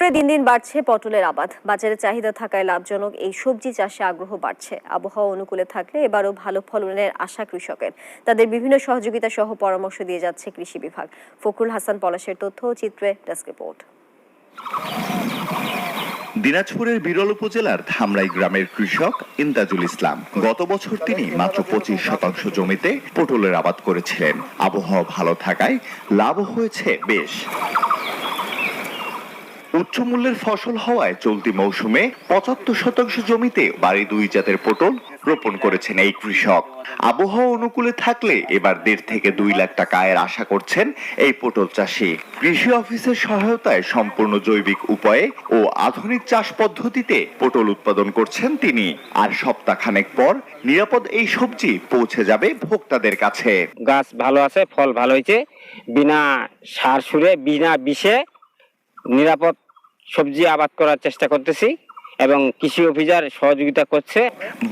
প্রায় দিন দিন বাড়ছে পটলের আবাদ। বাজারে চাহিদা থাকায় লাভজনক এই সবজি চাষে আগ্রহ বাড়ছে। আবহাওয়া অনুকূলে থাকলে এবারও ভালো ফলনের আশা কৃষকের। তাদের বিভিন্ন সহযোগিতা সহ পরামর্শ দিয়ে যাচ্ছে কৃষি বিভাগ। ফখরুল হাসান পলাশের তথ্য ও চিত্রে ডেস্ক রিপোর্ট। দিনাজপুরের বিরল উপজেলার ধামরাই গ্রামের কৃষক ইন্দাজুল ইসলাম গত বছর তিনি মাত্র পঁচিশ শতাংশ জমিতে পটলের আবাদ করেছিলেন। আবহাওয়া ভালো থাকায় লাভ হয়েছে বেশ। উচ্চ মূল্যের ফসল হওয়ায় চলতি মৌসুমে পঁচাত্তর শতাংশ জমিতে বাড়ি দুই জাতের পটল রোপণ করেছেন এই কৃষক। আবহাওয়া অনুকূলে থাকলে এবার দেড় থেকে দুই লাখ টাকা আয়ের আশা করছেন এই পটল চাষি। কৃষি অফিসের সহায়তায় সম্পূর্ণ জৈবিক উপায়ে ও আধুনিক চাষ পদ্ধতিতে পটল উৎপাদন করছেন তিনি। আর সপ্তাহখানেক পর নিরাপদ এই সবজি পৌঁছে যাবে ভোক্তাদের কাছে। গাছ ভালো আছে, ফল ভালো হয়েছে। বিনা সার সুরে, বিনা বিষে নিরাপদ সবজি আবাদ করার চেষ্টা করতেছি। এবং কৃষি অফিসার সহযোগিতা করছে।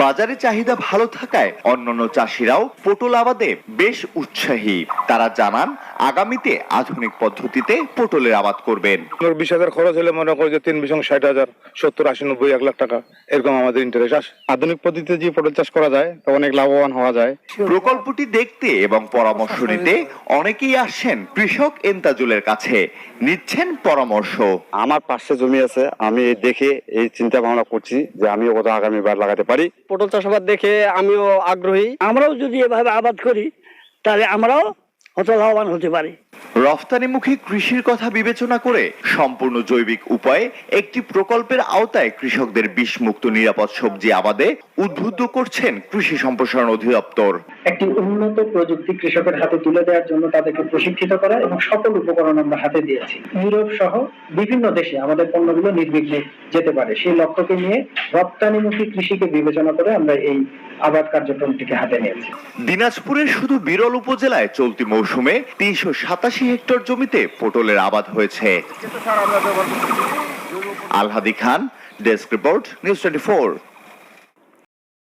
বাজারে চাহিদা ভালো থাকায় অন্যান্য চাষিরাও পটল আবাদে বেশ উৎসাহী। তারা জানান আগামীতে আধুনিক পদ্ধতিতে পটলের আবাদ করবেন। বিশ হাজার খরচ হলে মনে করি যে তিন বিশং ষাট হাজার সত্তর আশি নব্বই এক লাখ টাকা এরকম আমাদের ইন্টারেস্ট আসে আধুনিক পদ্ধতিতে যে পটল চাষ করা যায় তো অনেক লাভবান হওয়া যায়। প্রকল্পটি দেখতে এবং পরামর্শ নিতে অনেকেই আসছেন কৃষক এন্তাজুলের কাছে। নিচ্ছেন পরামর্শ। আমার পাশে জমি আছে আমি দেখে এই চিন্তা ভাবনা করছি যে আমিও কোথাও আগামী বার লাগাতে পারি। পটল চাষাবাদ দেখে আমিও আগ্রহী। আমরাও যদি এভাবে আবাদ করি তাহলে আমরাও হতলাভবান লাভবান হতে পারি। রফতানিমুখী কৃষির কথা বিবেচনা করে সম্পূর্ণ জৈবিক উপায়ে একটি প্রকল্পের আওতায় কৃষকদের বিষমুক্ত নিরাপদ সবজি আবাদে উদ্বুদ্ধ করছেন কৃষি সম্প্রসারণ অধিদপ্তর। একটি উন্নত প্রযুক্তি কৃষকের হাতে তুলে দেওয়ার জন্য তাদেরকে প্রশিক্ষিত করা এবং সকল উপকরণ আমরা হাতে দিয়েছি। ইউরোপ সহ বিভিন্ন দেশে আমাদের পণ্যগুলো নির্বিঘ্নে যেতে পারে। সেই লক্ষ্যকে নিয়ে রপ্তানিমুখী কৃষিকে বিবেচনা করে আমরা এই আবাদ কার্যক্রমটিকে হাতে নিয়েছি। দিনাজপুরের শুধু বিরল উপজেলায় চলতি মৌসুমে তিনশো সাতাশি হেক্টর জমিতে পটলের আবাদ হয়েছে। Alhadi Khan desk report news twenty